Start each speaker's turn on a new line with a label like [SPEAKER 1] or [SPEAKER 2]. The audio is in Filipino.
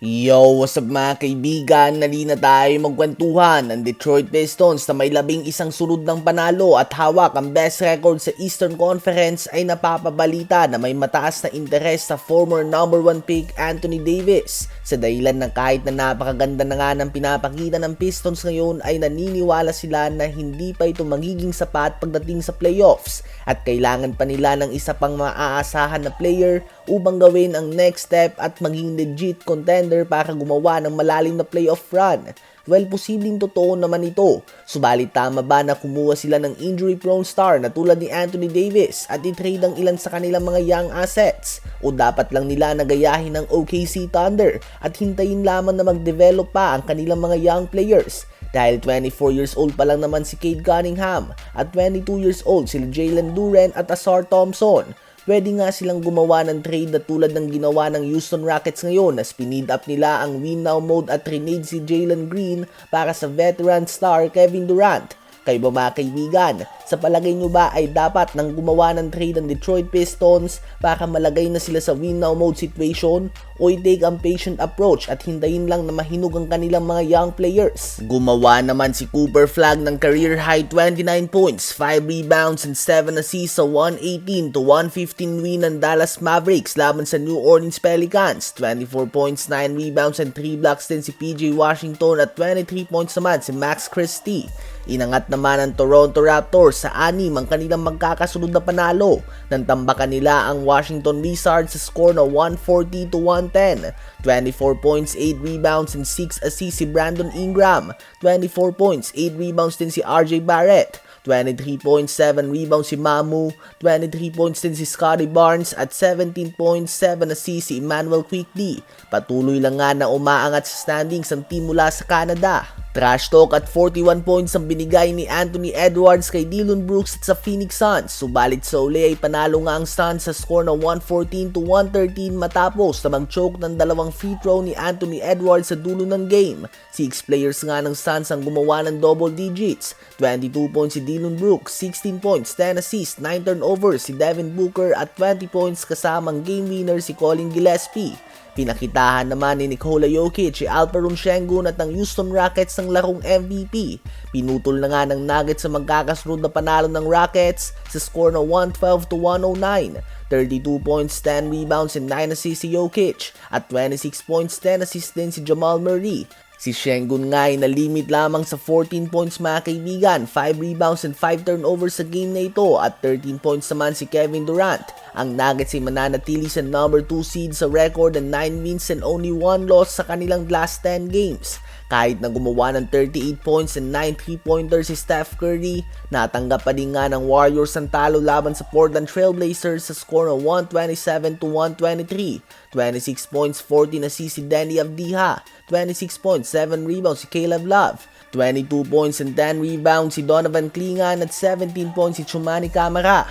[SPEAKER 1] Yo, what's up mga kaibigan? Nali na tayo magkwentuhan ng Detroit Pistons na may labing isang sunod ng panalo at hawak ang best record sa Eastern Conference ay napapabalita na may mataas na interes sa former number 1 pick Anthony Davis. Sa dahilan ng kahit na napakaganda na nga ng pinapakita ng Pistons ngayon ay naniniwala sila na hindi pa ito magiging sapat pagdating sa playoffs at kailangan pa nila ng isa pang maaasahan na player upang gawin ang next step at maging legit contender para gumawa ng malalim na playoff run. Well, posibleng totoo naman ito. Subalit tama ba na kumuha sila ng injury-prone star na tulad ni Anthony Davis at i-trade ang ilan sa kanilang mga young assets? O dapat lang nila nagayahin ng OKC Thunder at hintayin lamang na mag-develop pa ang kanilang mga young players? Dahil 24 years old pa lang naman si Cade Cunningham at 22 years old sila Jalen Duren at Asar Thompson pwede nga silang gumawa ng trade na tulad ng ginawa ng Houston Rockets ngayon na speed up nila ang win now mode at trinade si Jalen Green para sa veteran star Kevin Durant. Kayo ba mga kaibigan, sa palagay nyo ba ay dapat nang gumawa ng trade ng Detroit Pistons para malagay na sila sa win now mode situation o i-take ang patient approach at hintayin lang na mahinog ang kanilang mga young players? Gumawa naman si Cooper Flag ng career high 29 points, 5 rebounds and 7 assists sa 118 to 115 win ng Dallas Mavericks laban sa New Orleans Pelicans. 24 points, 9 rebounds and 3 blocks din si PJ Washington at 23 points naman si Max Christie. Inangat naman ng Toronto Raptors sa anim ang kanilang magkakasunod na panalo nang tambakan nila ang Washington Wizards sa score na 140 to 110. 24 points, 8 rebounds and 6 assists si Brandon Ingram. 24 points, 8 rebounds din si RJ Barrett. 23.7 rebounds si Mamu, 23 points din si Scotty Barnes at 17.7 assists si Emmanuel Quickly. Patuloy lang nga na umaangat sa standings ang team mula sa Canada. Trash talk at 41 points ang binigay ni Anthony Edwards kay Dillon Brooks at sa Phoenix Suns. Subalit sa uli ay panalo nga ang Suns sa score na 114 to 113 matapos na mag-choke ng dalawang free throw ni Anthony Edwards sa dulo ng game. Six players nga ng Suns ang gumawa ng double digits. 22 points si Dillon Brooks, 16 points, 10 assists, 9 turnovers si Devin Booker at 20 points kasamang game winner si Colin Gillespie. Pinakitahan naman ni Nikola Jokic si Alperen Sengun at ng Houston Rockets ng larong MVP. Pinutol na nga ng Nuggets sa magkakasunod na panalo ng Rockets sa score na 112 to 109. 32 points, 10 rebounds, and 9 assists si Jokic at 26 points, 10 assists din si Jamal Murray. Si Shengun nga ay nalimit lamang sa 14 points mga kaibigan, 5 rebounds and 5 turnovers sa game na ito at 13 points naman si Kevin Durant. Ang Nuggets ay mananatili sa number 2 seed sa record ng 9 wins and only 1 loss sa kanilang last 10 games. Kahit na gumawa ng 38 points and 9 3-pointers si Steph Curry, natanggap pa din nga ng Warriors ang talo laban sa Portland Trailblazers sa score ng 127 to 123. 26 points, 14 assists si Danny Avdiha, 26 points, 7 rebounds si Caleb Love, 22 points and 10 rebounds si Donovan Klingan at 17 points si Chumani Camara.